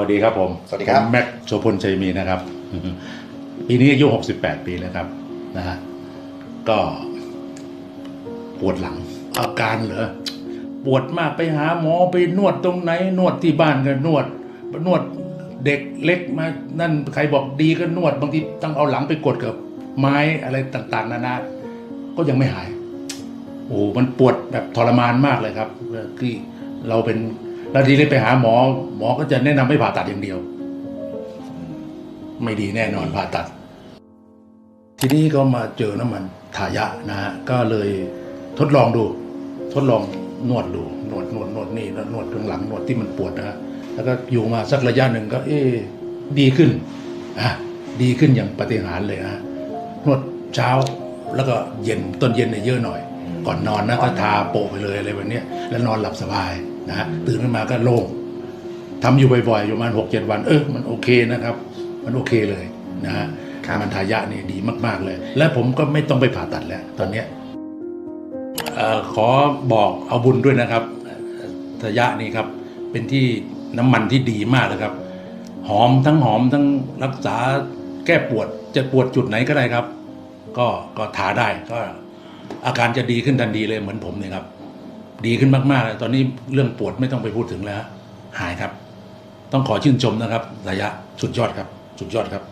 วัสดีครับผมสวัสดีครับ ผมแม็กซ์โสพลชัยมีนะครับ ปีนี้อายุ 68 ปีแล้วครับนะฮะก็ปวดหลัง อาการเหรอปวดมากไปหาหมอไปนวดตรงไหน นวดที่บ้านก็นวด นวดเด็กเล็กมานั่นใครบอกดีก็นวดบางทีต้องเอาหลังไปกดกับไม้อะไรต่างๆ นานา ก็ยังไม่หาย โอ้โหมันปวดแบบทรมานมากเลยครับที่เราเป็น แล้วทีนี้ไปหาหมอ หมอก็จะแนะนำให้ผ่าตัดอย่างเดียว ไม่ดีแน่นอนผ่าตัด ทีนี้ก็มาเจอน้ำมันทายะนะฮะก็เลยทดลองดู ทดลองนวดดูนวดนวดนวดนี่แล้วนวดข้างหลังนวดที่มันปวดนะฮะแล้วก็อยู่มาสักระยะหนึ่งก็ เอ๊ดีขึ้นอะดีขึ้นอย่างปฏิหารเลยนะนวดเช้าแล้วก็เย็นต้นเย็นเนี่ยเยอะหน่อย ก่อนนอนนะก็ทาโปะไปเลยอะไรแบบนี้แล้วนอนหลับสบาย นะฮะตื่นขึ้นมาก็โล่งทำอยู่บ่อยๆอยู่ประมาณหกเจ็ดวัน เออมันโอเคนะครับ มันโอเคเลยนะฮะครับมันทายะนี่ดีมาก ๆเลย และผมก็ไม่ต้องไปผ่าตัดแล้ว ตอนเนี้ยเอ่อขอบอกเอาบุญด้วยนะครับทายะนี่ครับ เป็นที่น้ำมันที่ดีมากเลยครับ หอมทั้งหอมทั้งรักษาแก้ปวดจะปวดจุดไหนก็ได้ครับ ก็ก็ทาได้ก็อาการจะดีขึ้นทันทีเลยเหมือนผมเนี่ยครับ ดีขึ้นมากๆเลยตอนนี้เรื่องปวดไม่ต้องไปพูดถึงแล้ว หายครับ ต้องขอชื่นชมนะครับระยะสุดยอดครับ สุดยอดครับ